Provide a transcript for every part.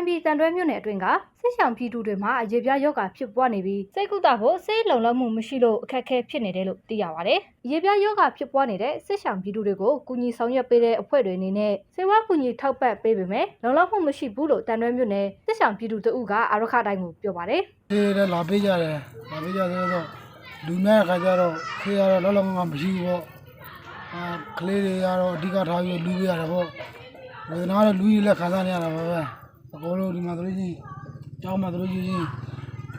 ခိုင်ပြည်တန်တွဲမြို့နယ်အတွင်းကစစ်ဆောင်ပြည်သူတွေမှာအရေးပြားယောဂဖြစ်ပွားနေပြီးစိတ်ကူတာဖို့စိတ်လုံလောက်မှုမရှိလို့အခက်အခဲဖြစ်နေတယ်လို့သိရပါတယ်။အရေးပြားယောဂဖြစ်ပွားနေတဲ့စစ်ဆောင်ပြည်သူတွေကိုကူညီဆောင်ရွက်ပေးတဲ့အဖွဲ့တွေအနေနဲ့စေဝါကူညီထောက်ပံ့ပေးပေမဲ့လုံလောက်မှုမရှိဘူးလို့တန်တွဲမြို့နယ်စစ်ဆောင်ပြည်သူတအုပ်ကအာရခတိုင်းကိုပြောပါတယ်ဒီလည်းလာပေးကြတယ်လာပေးကြဆိုတော့လူများခါကြတော့ခေရတော့လောလောဆယ်မရှိဘူးပေါ့အာကလေးတွေကတော့အဓိကထားပြီးလူပေးရတယ်ပေါ့ဝေဒနာတော့လူကြီးလည်းခံစားနေရတာပါပဲ အကုန်လုံးဒီမှာတို့ချင်းကြောင်းမှာတို့ချင်း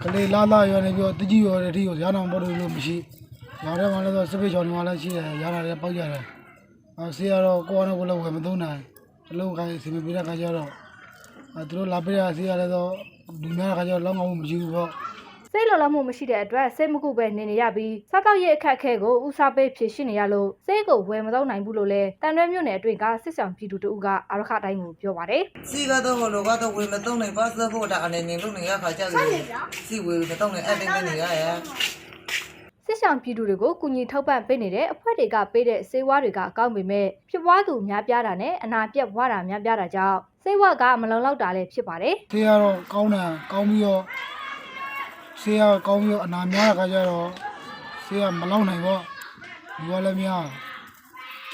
ကလေးလာလာရောနေပြီးတော့တကြီးရောတဲ့အထိကိုရအောင်ပေါ်လို့လို့မရှိရောထဲမှာလည်းတော့စပိတ်ချောင်းတွေမှာလည်းရှိတယ်ရတာလည်းပေါက်ကြတယ်အဲဆေးရတော့ကိုယ်ကတော့ကိုယ်လည်းဝယ်မသုံးနိုင်အလုံးခိုင်းစီမပေးတဲ့ခါကျတော့အဲသူတို့လာပေးရဆေးရလည်းတော့လူများခါကျတော့လောင်းကောင်းမရှိဘူးပေါ့။ စိတ်လုံလောက်မှုမရှိတဲ့အတွက်စိတ်မကုပဲနေနေရပြီးစားတော့ရဲ့အခက်အခဲကိုဦးစားပေးဖြေရှင်းနေရလို့စိတ်ကိုဝယ်မတော့နိုင်ဘူးလို့လဲတန်တွဲမြို့နယ်အတွင်းကစစ်ဆောင်ပြည်သူတအုပ်ကအာရခတိုင်းကိုပြောပါတယ်။စီကတော့ဟိုလိုကတော့ဝေမတုံးနေပါစဖို့တာအနေနဲ့လုပ်နေရခါကြတယ်စီဝေမတုံးနေအဲ့ဒီနေရရဲ့စစ်ဆောင်ပြည်သူတွေကိုကူညီထောက်ပံ့ပေးနေတဲ့အဖွဲ့တွေကပေးတဲ့စေဝါတွေကအကောင်းပေမဲ့ဖြစ်ပွားသူများပြားတာနဲ့အနာပြက်ဝါတာများပြားတာကြောင့်စိတ်ဝကမလုံလောက်တာလည်းဖြစ်ပါတယ်ဆေးရတော့ကောင်းတယ်ကောင်းပြီးတော့ ဆေးရကောင်းပြီးတော့အနာများတဲ့ခါကျတော့ဆေးရမလောက်နိုင်ပေါ့ဒီကလည်းများ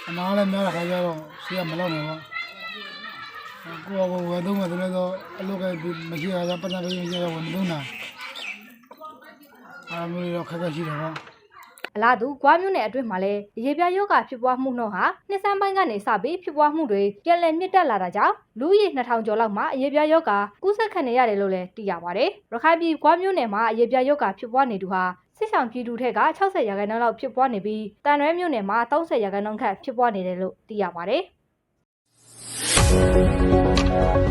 အနာလည်းများတဲ့ခါကျတော့ဆေးရမလောက်နိုင်ပေါ့ကိုယ့်ဘာဝယ်သုံးမယ်ဆိုတော့အလုပ်ကမရှိရတာပတ်သက်ပြီးမရှိရတော့မသုံးနိုင်အားမျိုးတော့ခက်ခဲရှိတယ်ပေါ့။ အလားတူကွာမျိုးနယ်အတွင်းမှာလည်းရေပြားယောဂဖြစ်ပွားမှုနှုန်းဟာနှစ်ဆန်းပိုင်းကနေစပြီးဖြစ်ပွားမှုတွေပြန်လည်မြင့်တက်လာတာကြောင့်လူဦးရေ2000ကျော်လောက်မှာအရေပြားယောဂကူးစက်ခံရတယ်လို့လည်းသိရပါတယ်။ရခိုင်ပြည်ကွာမျိုးနယ်မှာအရေပြားယောဂဖြစ်ပွားနေသူဟာစစ်ဆောင်ပြည်သူထက်က60ရာခိုင်နှုန်းလောက်ဖြစ်ပွားနေပြီးတန်ရွဲမြို့နယ်မှာ30ရာခိုင်နှုန်းခန့်ဖြစ်ပွားနေတယ်လို့သိရပါတယ်။